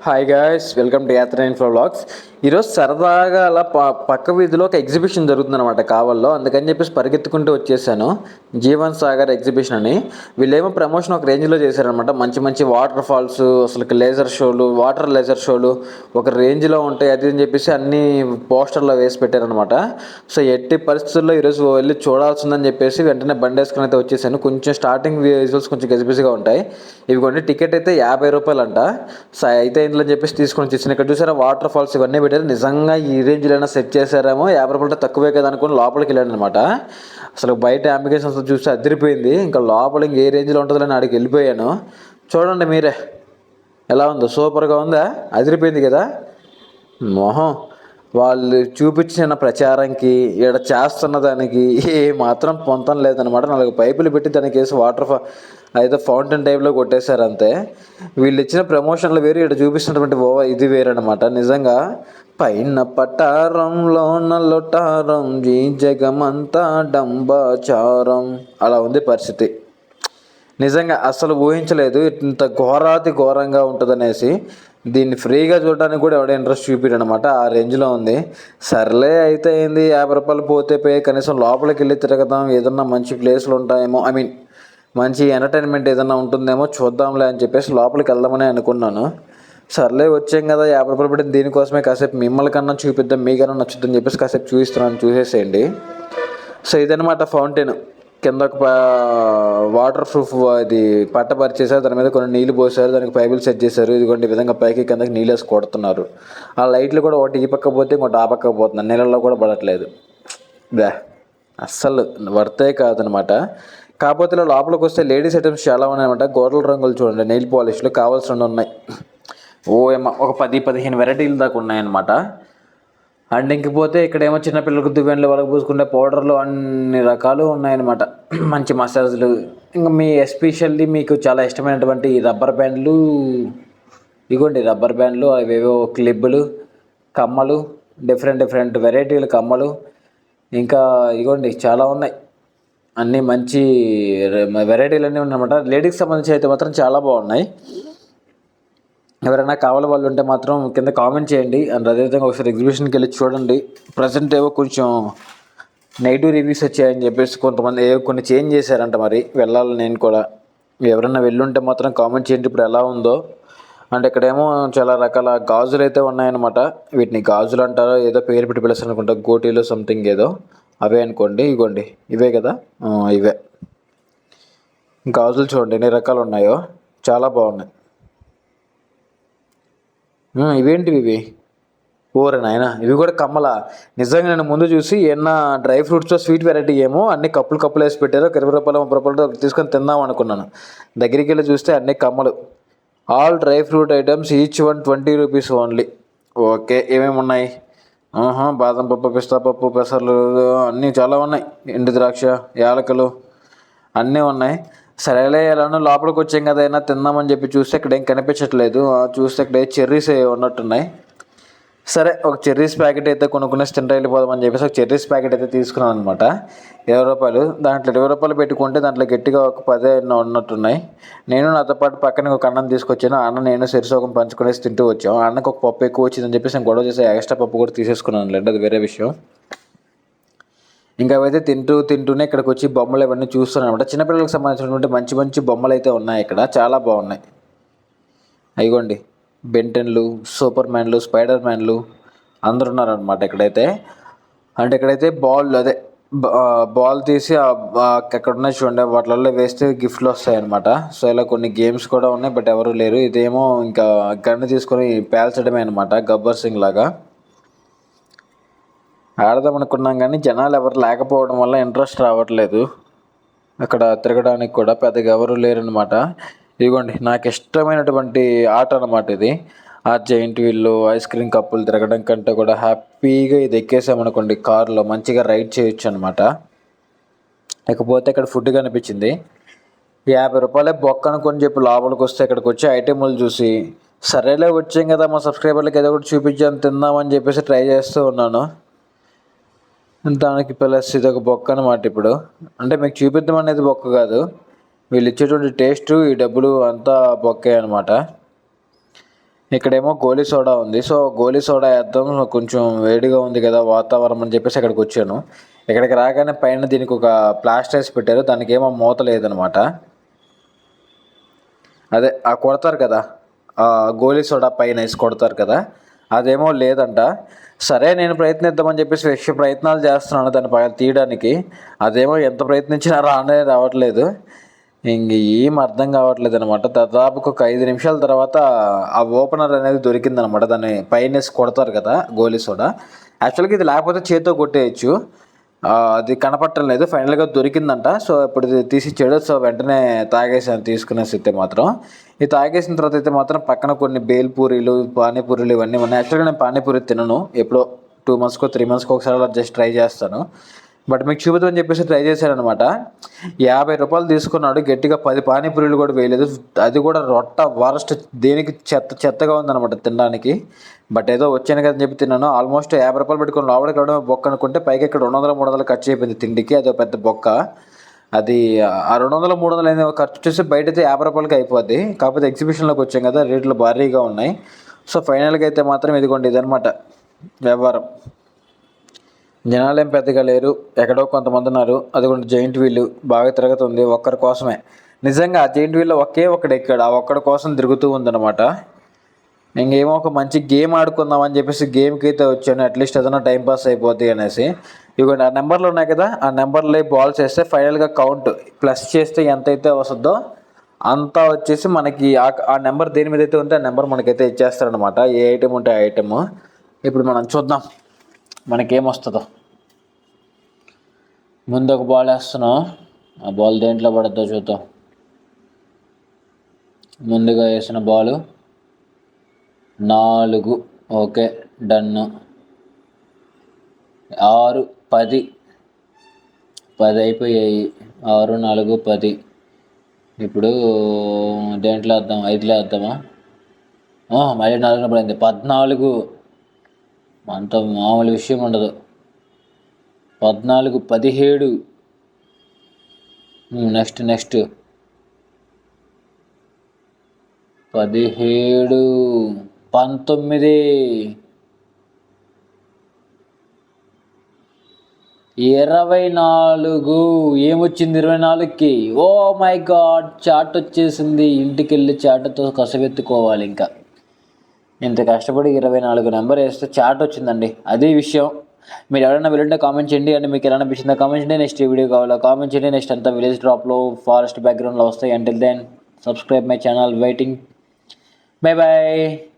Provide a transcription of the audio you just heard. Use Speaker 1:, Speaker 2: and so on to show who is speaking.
Speaker 1: hi guys welcome to Yatra info blogs ఈరోజు సరదాగా అలా ప పక్క వీధిలో ఒక ఎగ్జిబిషన్ జరుగుతుందన్నమాట కావల్లో. అందుకని చెప్పేసి పరిగెత్తుకుంటూ వచ్చేసాను. జీవన్ సాగర్ ఎగ్జిబిషన్ అని. వీళ్ళేమో ప్రమోషన్ ఒక రేంజ్లో చేశారనమాట మంచి మంచి వాటర్ ఫాల్స్ అసలు లేజర్ షోలు వాటర్ లేజర్ షోలు ఒక రేంజ్లో ఉంటాయి అది అని చెప్పేసి అన్ని పోస్టర్లో వేసి పెట్టారనమాట సో ఎట్టి పరిస్థితుల్లో ఈరోజు వెళ్ళి చూడాల్సిందని చెప్పేసి వెంటనే బండి వేసుకుని అయితే వచ్చేసాను. కొంచెం స్టార్టింగ్ విజువల్స్ కొంచెం గజిబిజిగా ఉంటాయి. ఇవి కొన్ని టికెట్ అయితే యాభై రూపాయలు అంట సో అయితే ఇందులో చెప్పేసి తీసుకొని వచ్చేసాను. ఇక్కడ చూసారా వాటర్ ఫాల్స్ ఇవన్నీ పెట్టారు. నిజంగా ఈ రేంజ్లో అయినా సెట్ చేశారేమో? యాభై రూపాయలు తక్కువే కదా అనుకుని లోపలికి వెళ్ళాను అనమాట అసలు బయట అప్లికేషన్స్ చూస్తే అదిరిపోయింది. ఇంకా లోపల ఇంక ఏ రేంజ్లో ఉంటుందో అని అడిగి వెళ్ళిపోయాను. చూడండి మీరే. ఎలా ఉందో? సూపర్గా ఉందా? అదిరిపోయింది కదా? మొహం. వాళ్ళు చూపించిన ప్రచారంకి ఇక్కడ చేస్తున్న దానికి ఏ మాత్రం పొంతం లేదనమాట నాలుగు పైపులు పెట్టి దానికి వేసి వాటర్ అయితే ఫౌంటైన్ టైప్లో కొట్టేశారు అంతే వీళ్ళు ఇచ్చిన ప్రమోషన్లు వేరు ఇక్కడ చూపిస్తున్నటువంటి ఓ ఇది వేరనమాట నిజంగా పైన పటారంలో నల్లొటారం జీ జగమంతా డంబాచారం. అలా ఉంది పరిస్థితి. నిజంగా అసలు ఊహించలేదు ఇంత ఘోరాతి ఘోరంగా ఉంటుందనేసి. దీన్ని ఫ్రీగా చూడడానికి కూడా ఎవడ ఇంట్రెస్ట్ చూపిడనమాట ఆ రేంజ్లో ఉంది. సర్లే అయితే ఏంది యాభై రూపాయలు పోతే పోయి కనీసం లోపలికి వెళ్ళి తిరగదాం ఏదన్నా మంచి ప్లేస్లు ఉంటాయేమో ఐ మీన్ మంచి ఎంటర్టైన్మెంట్ ఏదైనా ఉంటుందేమో చూద్దాంలే అని చెప్పేసి లోపలికి వెళ్దామని అనుకున్నాను. సర్లే వచ్చాం కదా యాభై రూపాయలు పెట్టి దీనికోసమే కాసేపు మిమ్మల్ని కన్నా చూపిద్దాం మీకన్నా నచ్చుద్దని చెప్పేసి కాసేపు చూపిస్తున్నాను చూసేసేయండి. సో ఇదనమాట ఫౌంటైన్ కింద ఒక వాటర్ ప్రూఫ్ అది పట్టపరిచేసారు దాని మీద కొన్ని నీళ్ళు పోసారు దానికి పైపులు సెట్ చేశారు. ఇదిగోండి ఈ విధంగా పైకి కిందకి నీళ్ళు వేసి కొడుతున్నారు. ఆ లైట్లు కూడా ఒకటి ఈ పక్క పోతే ఇంకోటి ఆ పక్క పోతుంది నీళ్ళల్లో కూడా పడట్లేదు. బ్యా అస్సలు వర్తే కాదనమాట కాకపోతే లోపలికి వస్తే లేడీస్ ఐటమ్స్ చాలా ఉన్నాయన్నమాట. గోడల రంగులు చూడండి నెయిల్ పాలిష్లు కావాల్సిన ఉన్నాయి. ఓ ఏమో ఒక పది పదిహేను వెరైటీలు దాకా ఉన్నాయన్నమాట. అండ్ ఇంకపోతే ఇక్కడేమో చిన్నపిల్లలకు దువ్వెనలు వాళ్ళకి పూసుకునే పౌడర్లు అన్ని రకాలు ఉన్నాయన్నమాట. మంచి మసాజ్లు. ఇంకా మీ ఎస్పెషల్లీ మీకు చాలా ఇష్టమైనటువంటి రబ్బర్ బ్యాండ్లు ఇగోండి రబ్బర్ బ్యాండ్లు అవేవో క్లిబ్బులు కమ్మలు డిఫరెంట్ డిఫరెంట్ వెరైటీల కమ్మలు. ఇంకా ఇగోండి చాలా ఉన్నాయి. అన్నీ మంచి వెరైటీలు అన్నీ ఉన్నాయన్నమాట. లేడీస్కి సంబంధించి అయితే మాత్రం చాలా బాగున్నాయి. ఎవరైనా కావాలి వాళ్ళు ఉంటే మాత్రం కింద కామెంట్ చేయండి. అండ్ అదేవిధంగా ఒకసారి ఎగ్జిబిషన్కి వెళ్ళి చూడండి. ప్రజెంట్ ఏవో కొంచెం నెగిటివ్ రివ్యూస్ వచ్చాయని చెప్పేసి కొంతమంది ఏవో కొన్ని చేంజ్ చేశారంట మరి. వెళ్ళాలి నేను కూడా. ఎవరైనా వెళ్ళుంటే మాత్రం కామెంట్ చేయండి ఇప్పుడు ఎలా ఉందో. అండ్ ఇక్కడేమో చాలా రకాల గాజులు అయితే ఉన్నాయన్నమాట. వీటిని గాజులు అంటారో ఏదో పేరు పెట్టి పిలుస్తారు అనుకుంటా గోటీలో సంథింగ్ ఏదో. అవే అనుకోండి ఇగోండి. ఇవే కదా? ఇవే. గాజులు చూడండి ఎన్ని రకాలు ఉన్నాయో. చాలా బాగున్నాయి. ఇవేంటివి ఇవి? ఓరే నాయన ఇవి కూడా కమ్మల. నిజంగా నేను ముందు చూసి ఏమన్నా డ్రై ఫ్రూట్స్తో స్వీట్ వెరైటీ ఏమో అన్ని కప్పులు కప్పులు వేసి పెట్టారు. ఒక ఇరవై రూపాయలు ముప్పై రూపాయలు తీసుకొని తిందాం అనుకున్నాను. దగ్గరికి వెళ్ళి చూస్తే అన్ని కమ్మలు. All dry fruit items each one twenty rupees only okay ఏమేమి ఉన్నాయి? బాదం పప్పు పిస్తా పప్పు పెసర్లు అన్నీ చాలా ఉన్నాయి. ఎండు ద్రాక్ష యాలకులు అన్నీ ఉన్నాయి. సరేలే ఎలానో లోపలికి వచ్చాం కదా అయినా తిందామని చెప్పి చూస్తే ఇక్కడ ఏం కనిపించట్లేదు చూస్తే ఇక్కడ చెర్రీస్ ఉన్నట్టున్నాయి. సరే ఒక చెర్రీస్ ప్యాకెట్ అయితే కొనుక్కునేసి తింటా వెళ్ళిపోదామని చెప్పేసి ఒక చెర్రీస్ ప్యాకెట్ అయితే తీసుకున్నాను అనమాట ఇరవై రూపాయలు. దాంట్లో ఇరవై రూపాయలు పెట్టుకుంటే దాంట్లో గట్టిగా ఒక పదే ఉన్నట్టున్నాయి. నేను నాతో పాటు పక్కన ఒక అన్నం తీసుకొచ్చాను. ఆ అన్న నేను సరిసోకం పంచుకునేసి తింటూ వచ్చాం. ఆ అన్నకు ఒక పప్పు ఎక్కువ వచ్చిందని చెప్పేసి నేను గొడవ చేసి ఎక్స్ట్రా పప్పు కూడా తీసేసుకున్నాను లేండి అది వేరే విషయం. ఇంకా అవైతే తింటూ తింటూనే ఇక్కడికి వచ్చి బొమ్మలు ఇవన్నీ చూస్తున్నాను అనమాట చిన్నపిల్లలకు సంబంధించినటువంటి మంచి మంచి బొమ్మలు అయితే ఉన్నాయి ఇక్కడ. చాలా బాగున్నాయి. అయిగోండి బెంటెన్లు సూపర్ మ్యాన్లు స్పైడర్ మ్యాన్లు అందరు ఉన్నారనమాట ఇక్కడైతే. అంటే ఇక్కడైతే బాల్ అదే బాల్ తీసి ఆ- ఉన్నాయి చూడండి వాటిలలో వేస్తే గిఫ్ట్లు వస్తాయన్నమాట. సో ఇలా కొన్ని గేమ్స్ కూడా ఉన్నాయి బట్ ఎవరు లేరు. ఇదేమో ఇంకా గన్ను తీసుకొని పేల్చడమే అనమాట గబ్బర్ సింగ్ లాగా. ఆడదాం అనుకున్నాం కానీ జనాలు ఎవరు లేకపోవడం వల్ల ఇంట్రెస్ట్ రావట్లేదు. అక్కడ తిరగడానికి కూడా పెద్దగా ఎవరు లేరనమాట ఇదిగోండి నాకు ఇష్టమైనటువంటి ఆట అనమాట ఇది. ఆ జైంట్ వీళ్ళు ఐస్ క్రీమ్ కప్పులు తిరగడం కంటే కూడా హ్యాపీగా ఇది ఎక్కేసామనుకోండి కారులో మంచిగా రైడ్ చేయొచ్చు అనమాట ఇకపోతే ఇక్కడ ఫుడ్ కనిపించింది. యాభై రూపాయలే బొక్క అనుకొని చెప్పి లోపలికి వస్తే ఇక్కడికి వచ్చి ఐటెంలు చూసి సరేలే వచ్చాం కదా మా సబ్స్క్రైబర్లకి ఏదో ఒకటి చూపించాను తిందామని చెప్పేసి ట్రై చేస్తూ ఉన్నాను. దానికి ప్లస్ ఇది ఒక బొక్క అనమాట ఇప్పుడు. అంటే మీకు చూపిద్దాం అనేది బొక్క కాదు. వీళ్ళు ఇచ్చేటువంటి టేస్ట్ ఈ డబ్బులు అంతా బొక్కే అనమాట ఇక్కడేమో గోలీ సోడా ఉంది. సో గోలీ సోడా వేద్దాం. కొంచెం వేడిగా ఉంది కదా వాతావరణం అని చెప్పేసి అక్కడికి వచ్చాను. ఇక్కడికి రాగానే పైన దీనికి ఒక ప్లాస్టర్ వేసి పెట్టారు. దానికి ఏమో మూత లేదనమాట అదే ఆ కొడతారు కదా. గోలీ సోడా పైన వేసి కొడతారు కదా. అదేమో లేదంట. సరే నేను ప్రయత్నిద్దామని చెప్పేసి విషయ ప్రయత్నాలు చేస్తున్నాను దాని పైన తీయడానికి. అదేమో ఎంత ప్రయత్నించినా రానే రావట్లేదు. ఇంక ఏం అర్థం కావట్లేదు అనమాట దాదాపుకు ఒక ఐదు నిమిషాల తర్వాత ఆ ఓపెనర్ అనేది దొరికిందనమాట దాన్ని పైన కొడతారు కదా గోలీ సోడా. యాక్చువల్గా ఇది లేకపోతే చేతితో కొట్టేయచ్చు. అది కనపట్టడం లేదు. ఫైనల్గా దొరికిందంట. సో ఇప్పుడు ఇది తీసి సో వెంటనే తాగేసాను తీసుకునేసి అయితే మాత్రం. ఇది తాగేసిన తర్వాత అయితే మాత్రం పక్కన కొన్ని బేల్పూరీలు పానీపూరీలు ఇవన్నీ ఉన్నాయి. యాక్చువల్గా నేను పానీపూరి తినను. ఎప్పుడో టూ మంత్స్కో త్రీ మంత్స్కో ఒకసారి అలా జస్ట్ ట్రై చేస్తాను. బట్ మీకు చూపుతామని చెప్పేసి ట్రై చేశారనమాట యాభై రూపాయలు తీసుకున్నాడు గట్టిగా పది పానీపూరీలు కూడా వేయలేదు. అది కూడా రొట్ట వరస్ట్ దేనికి చెత్త చెత్తగా ఉందన్నమాట తినడానికి. బట్ ఏదో వచ్చాను కదా అని చెప్పి తిన్నాను. ఆల్మోస్ట్ యాభై రూపాయలు పెట్టుకుని లోపలికి వెళ్ళడం బొక్క అనుకుంటే పైకి ఇక్కడ రెండు వందల మూడు వందలు ఖర్చు అయిపోయింది తిండికి. అదో పెద్ద బొక్క. అది ఆ రెండు వందల మూడు వందలు అనేది ఖర్చు చేసి బయట అయితే యాభై రూపాయలకి అయిపోద్ది. కాకపోతే ఎగ్జిబిషన్లోకి వచ్చాం కదా రేట్లు భారీగా ఉన్నాయి. సో ఫైనల్గా అయితే మాత్రం ఇదిగోండి ఇదనమాట వ్యవహారం. జనాలు పెద్దగా లేరు ఎక్కడో కొంతమంది ఉన్నారు. అది కూడా జైంట్ వీల్ బాగా తిరుగుతుంది ఒక్కరి కోసమే. నిజంగా ఆ జైంట్ వీల్లో ఒకే ఒక్కడు ఎక్కాడు ఆ ఒక్కడి కోసం తిరుగుతూ ఉందన్నమాట. ఇంకేమో ఒక మంచి గేమ్ ఆడుకుందాం అని చెప్పేసి గేమ్కి అయితే వచ్చాను. అట్లీస్ట్ ఏదైనా టైం పాస్ అయిపోద్ది అనేసి. ఇదిగోండి ఆ నెంబర్లు ఉన్నాయి కదా ఆ నెంబర్లో బాల్ చేస్తే ఫైనల్గా కౌంట్ ప్లస్ చేస్తే ఎంత అయితే వస్తుందో అంతా వచ్చేసి మనకి ఆ ఆ నెంబర్ దేని మీద అయితే ఉంటే ఆ నెంబర్ మనకైతే ఇచ్చేస్తారనమాట ఏ ఐటెం ఉంటే ఆ ఐటెము ఇప్పుడు మనం చూద్దాం. మనకేమొస్తుందో? ముందు ఒక బాల్ వేస్తున్నాం. ఆ బాల్ దేంట్లో పడుతుందో చూద్దాం. ముందుగా వేసిన బాలు. నాలుగు. ఓకే డన్ ఆరు పది. పది అయిపోయాయి. ఆరు నాలుగు పది. ఇప్పుడు దేంట్లో వేద్దాం? ఐదులో వేద్దామా? మళ్ళీ నాలుగు పడింది. పద్నాలుగు. అంత మామూలు విషయం ఉండదు. పద్నాలుగు పదిహేడు. నెక్స్ట్ నెక్స్ట్ పదిహేడు పంతొమ్మిది. ఇరవై నాలుగు. ఏమొచ్చింది ఇరవై నాలుగుకి? ఓ మై గాడ్ చాట్ వచ్చేసింది ఇంటికి వెళ్ళి చాట్తో కసవెత్తుకోవాలి ఇంకా. ఇంత కష్టపడి ఇరవై నాలుగు నెంబర్ వేస్తే చాట్ వచ్చిందండి. అదే విషయం. మీరు ఎవరైనా వెళ్ళుంటే కామెంట్ చేయండి. అండ్ మీకు ఎలా అనిపించిందో కామెంట్ చేయండి. నెక్స్ట్ వీడియో కావాలో కామెంట్ చేయండి. నెక్స్ట్ అంతా విలేజ్ డ్రాప్లో ఫారెస్ట్ బ్యాక్గ్రౌండ్లో వస్తాయి. Until then subscribe my channel waiting bye bye